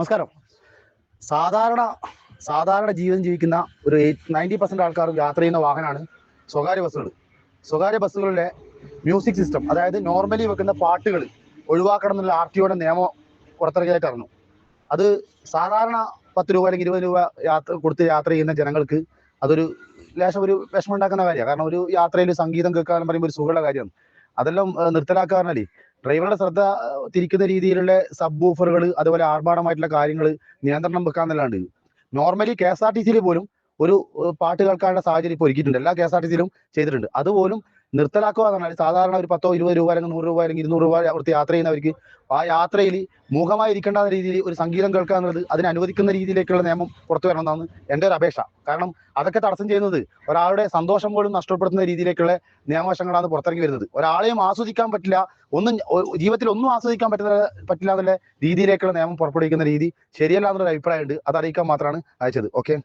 നമസ്കാരം. സാധാരണ സാധാരണ ജീവിതം ജീവിക്കുന്ന ഒരു നയന്റി പെർസെന്റ് ആൾക്കാർ യാത്ര ചെയ്യുന്ന വാഹനമാണ് സ്വകാര്യ ബസ്സുകൾ. സ്വകാര്യ ബസ്സുകളുടെ മ്യൂസിക് സിസ്റ്റം അതായത് നോർമലി വെക്കുന്ന പാട്ടുകൾ ഒഴിവാക്കണം എന്നുള്ള ആർ ടി ഒയുടെ നിയമം പുറത്തിറക്കിയതായിട്ട് അറിഞ്ഞു അത് സാധാരണ പത്ത് രൂപ അല്ലെങ്കിൽ ഇരുപത് രൂപ യാത്ര കൊടുത്ത് യാത്ര ചെയ്യുന്ന ജനങ്ങൾക്ക് അതൊരു ലേശം ഒരു വിഷമം ഉണ്ടാക്കുന്ന കാര്യമാണ്. കാരണം ഒരു യാത്രയിൽ സംഗീതം കേൾക്കാൻ പറയുമ്പോൾ ഒരു സുഖമുള്ള കാര്യമാണ്. അതെല്ലാം നിർത്തലാക്കുക ഡ്രൈവറുടെ ശ്രദ്ധ തിരിക്കുന്ന രീതിയിലുള്ള സബ് ബൂഫറുകൾ അതുപോലെ ആർഭാടമായിട്ടുള്ള കാര്യങ്ങൾ നിയന്ത്രണം വെക്കാന്നല്ലാണ്ട് normally K S R T സിയിൽ പോലും ഒരു പാട്ട് കേൾക്കാനുള്ള സാഹചര്യം ഇപ്പോൾ ഒരുക്കിയിട്ടുണ്ട്. എല്ലാ കെ എസ് ആർ ടി സിയിലും ചെയ്തിട്ടുണ്ട്. അതുപോലും നിർത്തലാക്കുക എന്ന് പറഞ്ഞാൽ സാധാരണ ഒരു പത്തോ ഇരുപത് രൂപ അല്ലെങ്കിൽ നൂറ് രൂപ അല്ലെങ്കിൽ ഇരുന്നൂറ് രൂപ അവർക്ക് യാത്ര ചെയ്യുന്നവർക്ക് ആ യാത്രയിൽ മൂകമായി ഇരിക്കേണ്ട രീതിയിൽ ഒരു സംഗീതം കേൾക്കുക എന്നുള്ളത് അതിന് അനുവദിക്കുന്ന രീതിയിലേക്കുള്ള നിയമം പുറത്തു വരണമെന്നാണ് എന്റെ ഒരു അപേക്ഷ. കാരണം അതൊക്കെ തടസ്സം ചെയ്യുന്നത് ഒരാളുടെ സന്തോഷം പോലും നഷ്ടപ്പെടുത്തുന്ന രീതിയിലേക്കുള്ള നിയമവശങ്ങളാണ് പുറത്തിറങ്ങി വരുന്നത്. ഒരാളെയും ആസ്വദിക്കാൻ പറ്റില്ല ഒന്നും ജീവിതത്തിൽ ഒന്നും ആസ്വദിക്കാൻ പറ്റുന്ന പറ്റില്ല എന്നുള്ള രീതിയിലേക്കുള്ള നിയമം പുറപ്പെടുവിക്കുന്ന രീതി ശരിയല്ല എന്നൊരു അഭിപ്രായമുണ്ട്. അത് അറിയിക്കാൻ മാത്രമാണ് അയച്ചത്. ഓക്കെ